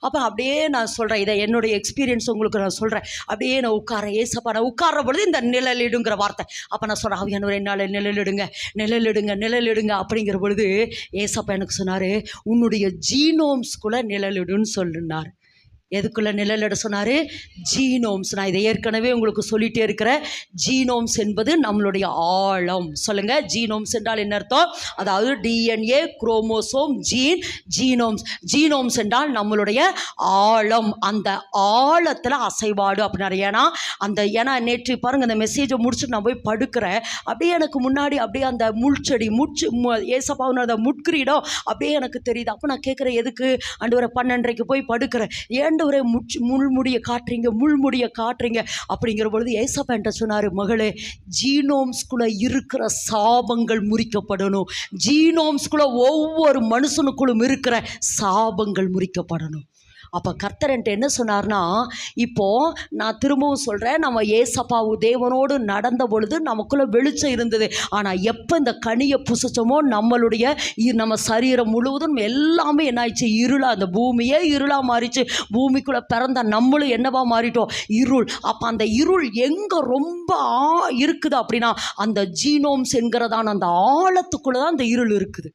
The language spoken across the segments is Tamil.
அப்போ அப்படியே நான் சொல்கிறேன் இதை என்னுடைய எக்ஸ்பீரியன்ஸ் உங்களுக்கு நான் சொல்கிறேன் அப்படியே நான் உட்கார ஏசப்பா நான் உட்கார பொழுது இந்த நிழலிடுங்கிற வார்த்தை. அப்போ நான் சொல்கிறேன் ஆவியானவர் என்னால் நிழலிடுங்க நிழலிடுங்க நிழலிடுங்க அப்படிங்கிற பொழுது ஏசப்பா எனக்கு சொன்னார் உன்னுடைய ஜீனோம்ஸ்குள்ளே நிழலிடுன்னு சொல்லுனார் எதுக்குள்ள நிழலிட சொன்னார்? ஜீனோம்ஸ். நான் இதை ஏற்கனவே உங்களுக்கு சொல்லிகிட்டே இருக்கிறேன். ஜீனோம்ஸ் என்பது நம்மளுடைய ஆழம். சொல்லுங்கள் ஜீனோம்ஸ் என்றால் என்ன அர்த்தம்? அதாவது DNA chromosome gene genomes genomes என்றால் நம்மளுடைய ஆழம். அந்த ஆழத்தில் அசைவாடு அப்படின்னாரு. ஏன்னா அந்த ஏன்னா நேற்று பாருங்கள் அந்த மெசேஜை முடிச்சுட்டு நான் போய் படுக்கிறேன். அப்படியே எனக்கு முன்னாடி அப்படியே அந்த முள்செடி மு ஏசப்பாவின அந்த முட்கிரீடம் அப்படியே எனக்கு தெரியுது. அப்போ நான் கேட்குறேன் எதுக்கு? அண்டு வர பன்னெண்டரைக்கு போய் படுக்கிறேன். ஏன் ஆண்டவரை முச் முள்முடியை காட்டுறீங்க முள்முடியை காட்டுறீங்க அப்படிங்கிற பொழுது ஏசப்பா சொன்னார் மகளே ஜீனோம்ஸ்குள்ளே இருக்கிற சாபங்கள் முறிக்கப்படணும். ஜீனோம்ஸ்குள்ளே ஒவ்வொரு மனுஷனுக்குள்ளும் இருக்கிற சாபங்கள் முறிக்கப்படணும். அப்போ கர்த்தரன்ட்டு என்ன சொன்னார்னா இப்போது நான் திரும்பவும் சொல்கிறேன் நம்ம ஏசப்பாவு தேவனோடு நடந்த பொழுது நமக்குள்ளே வெளிச்சம் இருந்தது. ஆனால் எப்போ இந்த கனியை புசிச்சோமோ நம்மளுடைய நம்ம சரீரம் முழுவதும் எல்லாமே என்ன ஆயிடுச்சு? இருளா அந்த பூமியே இருளாக மாறிச்சு. பூமிக்குள்ளே பிறந்த நம்மளும் என்னவா மாறிட்டோம்? இருள். அப்போ அந்த இருள் எங்கே ரொம்ப ஆ இருக்குது அப்படின்னா அந்த ஜீனோம்ஸ் என்கிறதான அந்த ஆழத்துக்குள்ளே தான் அந்த இருள் இருக்குது.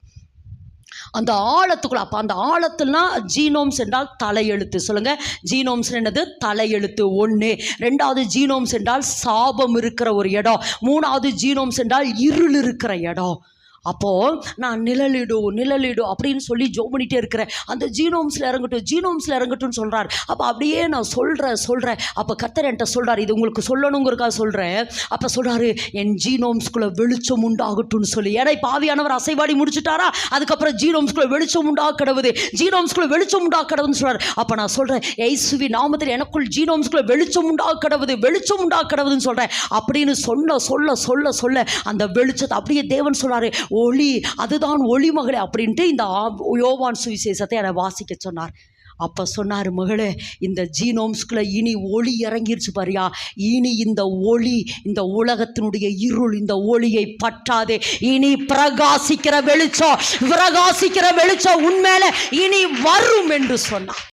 அந்த ஆழத்துக்குள்ள அப்போ அந்த ஆழத்துலனா ஜீனோம்ஸ் என்றால் தலையெழுத்து. சொல்லுங்கள் ஜீனோம்ஸ் என்னது? தலையெழுத்து. ஒன்று ரெண்டாவது ஜீனோம்ஸ் என்றால் சாபம் இருக்கிற ஒரு இடம். மூணாவது ஜீனோம்ஸ் என்றால் இருள் இருக்கிற இடம். அப்போது நான் நிழலிடு நிழலிடு அப்படின்னு சொல்லி ஜோ பண்ணிகிட்டே இருக்கிறேன். அந்த ஜீனோம்ஸில் இறங்கட்டும் ஜீனோம்ஸில் இறங்கட்டும்னு சொல்கிறார் அப்போ அப்படியே நான் சொல்கிறேன் சொல்கிறேன் அப்போ கத்தர் என்கிட்ட சொல்கிறார் இது உங்களுக்கு சொல்லணுங்கிறக்காக சொல்கிறேன் அப்போ சொல்கிறாரு என் ஜீனோம்ஸ்குள்ளே வெளிச்சம் உண்டாகட்டும்னு சொல்லி. ஏன்னா இப்போ ஆவியானவர் அசைவாடி முடிச்சுட்டாரா? அதுக்கப்புறம் ஜீனோம்ஸ்குள்ளே வெளிச்சம் உண்டாக கிடவுது. ஜீனோம்ஸ்குள்ளே வெளிச்சம் உண்டாக கிடவுன்னு சொல்கிறார் அப்போ நான் சொல்கிறேன் ஏசுவி நாமத்தில் எனக்குள் ஜீனோம்ஸ்குள்ளே வெளிச்சம் உண்டாக கிடவுது வெளிச்சம் உண்டாக கிடவுதுன்னு சொல்கிறேன் அப்படின்னு சொல்ல சொல்ல சொல்ல சொல்ல அந்த வெளிச்சத்தை அப்படியே தேவன் சொல்கிறாரு ஒளி அதுதான் ஒளி மகளே அப்படின்ட்டு இந்த ஆ- யோவான் சுவிசேஷத்தை என்னை வாசிக்க சொன்னார். அப்போ சொன்னார் மகளே இந்த ஜீனோம்ஸ்குள்ள இனி ஒளி இறங்கிருச்சு பாரியா? இனி இந்த ஒளி இந்த உலகத்தினுடைய இருள் இந்த ஒளியை பற்றாதே. இனி பிரகாசிக்கிற வெளிச்சம் பிரகாசிக்கிற வெளிச்சம் உண்மையில இனி வரும் என்று சொன்னார்.